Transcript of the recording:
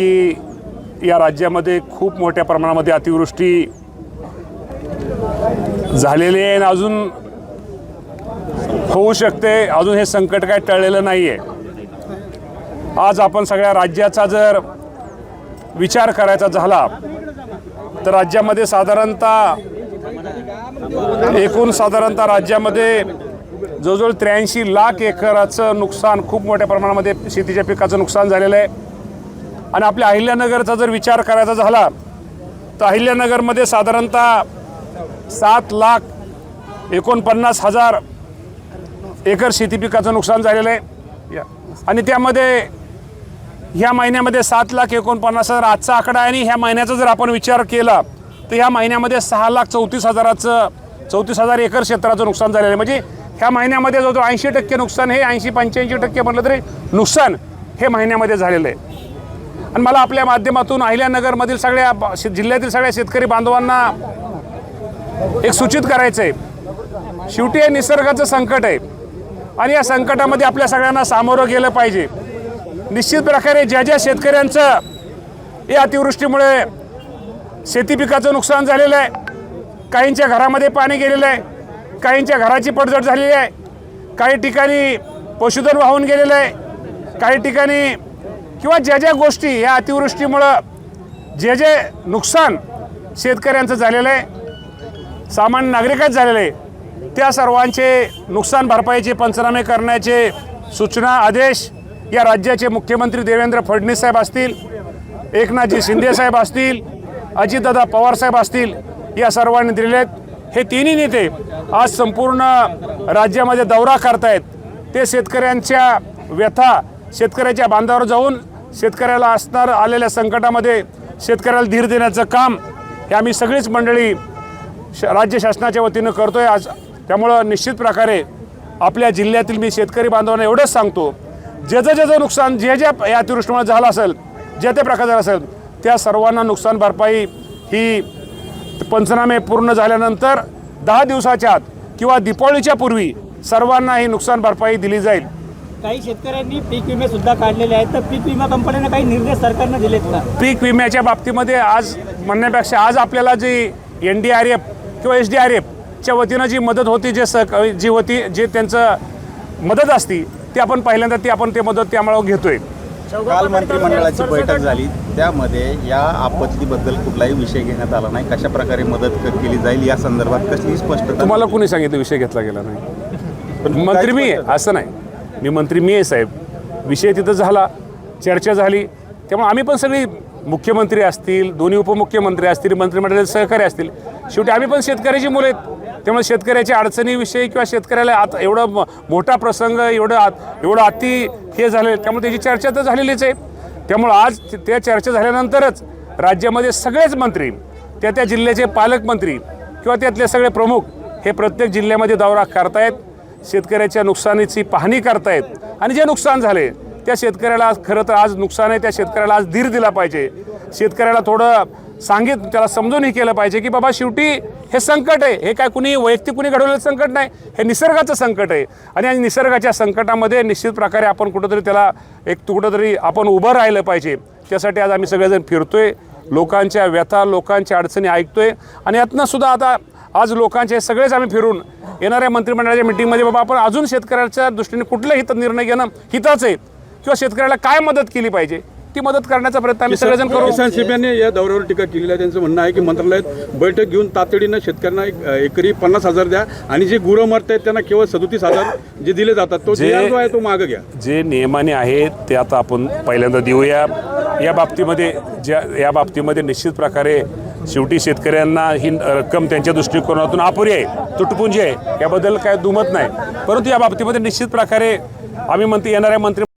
की या राज्यामध्ये खूप मोठ्या प्रमाणामध्ये अतिवृष्टी झालेली आहे आणि अजून होऊ शकते. अजून हे संकट काय टळलेलं नाही आहे आज आपण सगळ्या राज्याचा जर विचार करायचा झाला तर राज्यामध्ये साधारणतः एकूण साधारणतः राज्यामध्ये जवळजवळ त्र्याऐंशी लाख एकराचं नुकसान खूप मोठ्या प्रमाणामध्ये शेतीच्या पिकाचं नुकसान झालेलं आहे. आणि आपल्या अहिल्यानगरचा जर विचार करायचा झाला तर अहिल्यानगरमध्ये साधारणतः सात लाख एकोणपन्नास हजार एकर शेती पिकाचं नुकसान झालेलं आहे. या. आणि त्यामध्ये ह्या महिन्यामध्ये सात लाख एकोणपन्नास हजार आजचा आकडा आहे आणि ह्या महिन्याचा जर आपण विचार केला तर ह्या महिन्यामध्ये सहा लाख चौतीस हजाराचं चौतीस हजार एकर क्षेत्राचं नुकसान झालेलं आहे. म्हणजे ह्या महिन्यामध्ये जवळजवळ ऐंशी टक्के नुकसान हे ऐंशी पंच्याऐंशी टक्के म्हटलं तरी नुकसान हे महिन्यामध्ये झालेलं आहे. आणि मला आपल्या माध्यमातून अहिल्यानगरमधील सगळ्या शे- जिल्ह्यातील सगळ्या शेतकरी बांधवांना एक सूचित करायचं आहे शेवटी हे निसर्गाचं संकट आहे. आणि या संकटामध्ये आपल्या सगळ्यांना सामोरं गेलं पाहिजे. निश्चित प्रकारे ज्या ज्या शेतकऱ्यांचं या अतिवृष्टीमुळे शेती पिकाचं नुकसान झालेलं आहे काहींच्या घरामध्ये पाणी गेलेलं आहे काहींच्या घराची पडझड झालेली आहे काही ठिकाणी पशुधन वाहून गेलेलं आहे काही ठिकाणी किंवा ज्या ज्या गोष्टी या अतिवृष्टीमुळं जे जे नुकसान शेतकऱ्यांचं झालेलं आहे सामान्य नागरिकच झालेलं आहे त्या सर्वांचे नुकसान भरपाईचे पंचनामे करण्याचे सूचना आदेश या राज्याचे मुख्यमंत्री देवेंद्र फडणवीस साहेब असतील एकनाथजी शिंदे साहेब असतील अजितदादा पवार साहेब असतील या सर्वांनी दिलेले आहेत. हे तिन्ही नेते आज संपूर्ण राज्यामध्ये दौरा करतायत. ते शेतकऱ्यांच्या व्यथा शेतकऱ्याच्या बांधावर जाऊन शेतकऱ्याला असणार आलेल्या संकटामध्ये शेतकऱ्याला धीर देण्याचं काम हे आम्ही सगळीच मंडळी श राज्य शासनाच्या वतीनं करतोय. आज त्यामुळं निश्चित प्रकारे आपल्या जिल्ह्यातील मी शेतकरी बांधवांना एवढंच सांगतो जे जे जे नुकसान जे ज्या या अतिवृष्टीमुळे झालं असेल ज्या त्या प्रकार झालं असेल त्या सर्वांना नुकसान भरपाई ही पंचनामे पूर्ण झाल्यानंतर दहा दिवसाच्या आत किंवा दीपावळीच्या पूर्वी सर्वांना ही नुकसान भरपाई दिली जाईल. काही शेतकऱ्यांनी पीक विमे सुद्धा काढलेले आहेत. तर पीक विमा कंपन्यांना काही निर्देश सरकारनं दिलेत का? पीक विम्याच्या बाबतीमध्ये आज म्हणण्यापेक्षा आज आपल्याला जी एन डी आर एफ किंवा एस डी आर एफच्या वतीनं जी मदत होती जे सह जी होती जे त्यांचं मदत असती ती आपण पहिल्यांदा ती आपण ते मदत त्यामुळं घेतोय. काल मंत्रिमंडळाची बैठक झाली. त्यामध्ये या आपत्तीबद्दल कुठलाही विषय घेण्यात आला नाही. कशा प्रकारे मदत केली जाईल या संदर्भात कसली स्पष्टता तुम्हाला कोणी सांगितलं विषय घेतला गेला नाही. पण मंत्री मी असं नाही. मी मंत्री मी आहे साहेब. विषय तिथं झाला चर्चा झाली. त्यामुळे आम्ही पण सगळी मुख्यमंत्री असतील दोन्ही उपमुख्यमंत्री असतील मंत्रिमंडळाचे सहकारी असतील. शेवटी आम्ही पण शेतकऱ्याची मुलं आहेत. त्यामुळे शेतकऱ्याच्या अडचणीविषयी किंवा शेतकऱ्याला आता एवढं मोठा प्रसंग एवढं आत एवढं अति हे झालं त्यामुळे त्याची चर्चा तर झालेलीच आहे. त्यामुळं आज त्या चर्चा झाल्यानंतरच राज्यामध्ये सगळेच मंत्री त्या त्या जिल्ह्याचे पालकमंत्री किंवा त्यातले सगळे प्रमुख हे प्रत्येक जिल्ह्यामध्ये दौरा करतायत. शेतकऱ्याच्या नुकसानीची पाहणी करतायत आणि जे नुकसान झाले त्या शेतकऱ्याला आज खरं तर आज नुकसान आहे त्या शेतकऱ्याला आज धीर दिला पाहिजे. शेतकऱ्याला थोडं सांगित त्याला समजूनही केलं पाहिजे की बाबा शेवटी हे संकट आहे. हे काय कुणी वैयक्तिक कुणी घडवलेलं संकट नाही हे निसर्गाचं संकट आहे. आणि या निसर्गाच्या संकटामध्ये निश्चित प्रकारे आपण कुठंतरी त्याला एक कुठंतरी आपण उभं राहिलं पाहिजे. त्यासाठी आज आम्ही सगळेजण फिरतोय लोकांच्या व्यथा लोकांच्या अडचणी ऐकतोय आणि यातनं सुद्धा आता आज लोकांचे सगळेच आम्ही फिरून येणाऱ्या मंत्रिमंडळाच्या मिटिंगमध्ये बाबा आपण अजून शेतकऱ्याच्या दृष्टीने कुठलं हित निर्णय घेणं हिताचं आहे किंवा शेतकऱ्याला काय मदत केली पाहिजे ती मदत करण्याचा प्रयत्न आम्ही सगळेजण करू. किसान शिबिराने या दौऱ्यावर टीका केलेली आहे. त्यांचं म्हणणं आहे की मंत्रालयात बैठक घेऊन तातडीनं शेतकऱ्यांना एक एकरी पन्नास हजार द्या आणि जे गुरं मरत आहेत त्यांना केवळ सदोतीस हजार जे दिले जातात तो जो आहे तो मागं घ्या. जे नियमाने आहेत ते आता आपण पहिल्यांदा देऊया. या बाबतीमध्ये ज्या या बाबतीमध्ये निश्चित प्रकारे शेवटी शेतकऱ्यांना ही रक्कम त्यांच्या दृष्टिकोनातून अपुरी आहे तुटपुंजी आहे याबद्दल काय दुमत नाही. परंतु या बाबतीमध्ये निश्चित प्रकारे आम्ही मंत्री येणाऱ्या मंत्री